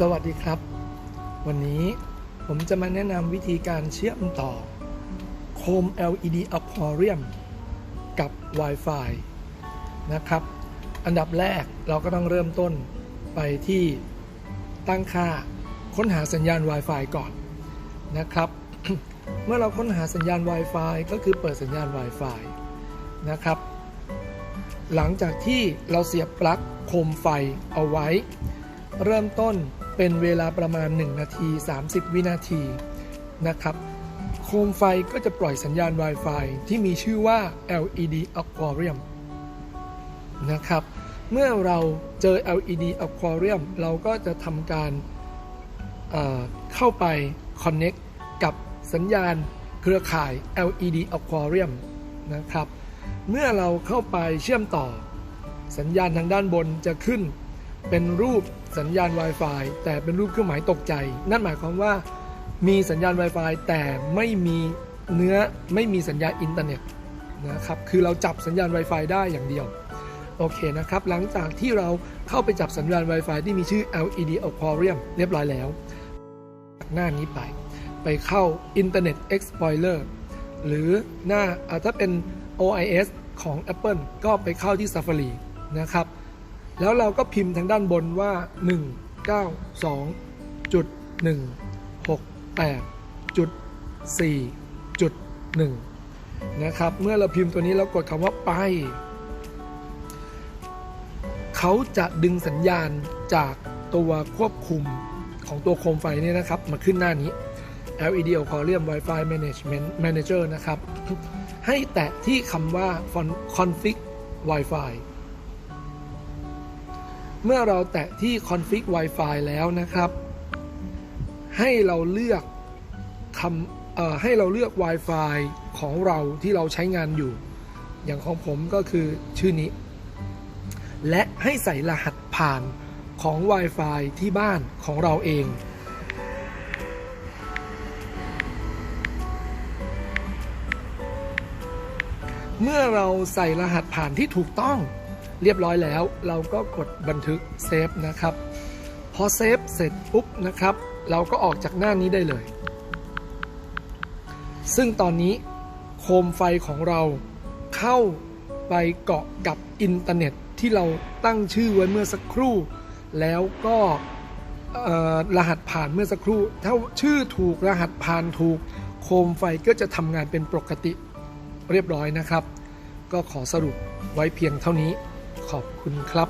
สวัสดีครับ วันนี้ผมจะมาแนะนำวิธีการเชื่อมต่อ โคม LED Aquarium กับ Wi-Fi นะครับ อันดับแรกเราก็ต้องเริ่มต้นไปที่ตั้งค่าค้นหาสัญญาณ Wi-Fi ก่อนนะครับ เมื่อเราค้นหาสัญญาณ Wi-Fi ก็คือเปิดสัญญาณ Wi-Fi นะครับ หลังจากที่เราเสียบปลั๊กโคมไฟเอาไว้ เริ่มต้น เป็นเวลาประมาณ 1 นาที 30 วินาทีนะครับโคมไฟก็จะปล่อยสัญญาณ Wi-Fi ที่มีชื่อว่า LED Aquarium นะครับ เมื่อเราเจอ LED Aquarium เราก็จะทำการเเข้าไป Connect กับสัญญาณเครือข่าย LED Aquarium นะครับ เมื่อเราเข้าไปเชื่อมต่อ สัญญาณทางด้านบนจะขึ้น เป็นรูปสัญญาณ Wi-Fi แต่เป็นรูปเครื่องหมายตกใจ นั่นหมายความว่ามีสัญญาณ Wi-Fi แต่ไม่มีเนื้อไม่มีสัญญาณอินเทอร์เน็ตนะครับคือเราจับสัญญาณ Wi-Fi ได้อย่างเดียวโอเคนะครับ หลังจากที่เราเข้าไปจับสัญญาณ Wi-Fi ที่มีชื่อ LED Aquarium เรียบร้อยแล้วจากหน้านี้ไป ไปเข้า Internet Explorer หรือหน้าถ้าเป็น OIS ของ Apple ก็ไปเข้าที่ Safari นะครับ แล้วเราก็พิมพ์ทางด้านบนว่า 192.168.4.1 นะครับ เมื่อเราพิมพ์ตัวนี้แล้วกดคำว่าไป เขาจะดึงสัญญาณจากตัวควบคุมของตัวโคมไฟนี่นะครับ มาขึ้นหน้านี้ LED Aquarium Wi-Fi Management Manager นะครับ ให้แตะที่คำว่า config Wi-Fi เมื่อเราแตะที่ config Wi-Fi แล้วนะครับ ให้เราเลือกคำให้เราเลือก Wi-Fi ของเราที่เราใช้งานอยู่ อย่างของผมก็คือชื่อนี้ และให้ใส่รหัสผ่านของ Wi-Fi ที่บ้านของเราเอง เมื่อเราใส่รหัสผ่านที่ถูกต้อง เรียบร้อยแล้ว เราก็กดบันทึกเซฟนะครับ พอเซฟเสร็จปุ๊บนะครับ เราก็ออกจากหน้านี้ได้เลย ซึ่งตอนนี้โคมไฟของเราเข้าไปเกาะกับอินเทอร์เน็ตที่เราตั้งชื่อไว้เมื่อสักครู่ แล้วก็รหัสผ่านเมื่อสักครู่ ถ้าชื่อถูกรหัสผ่านถูก โคมไฟก็จะทำงานเป็นปกติเรียบร้อยนะครับ ก็ขอสรุปไว้เพียงเท่านี้ ขอบคุณครับ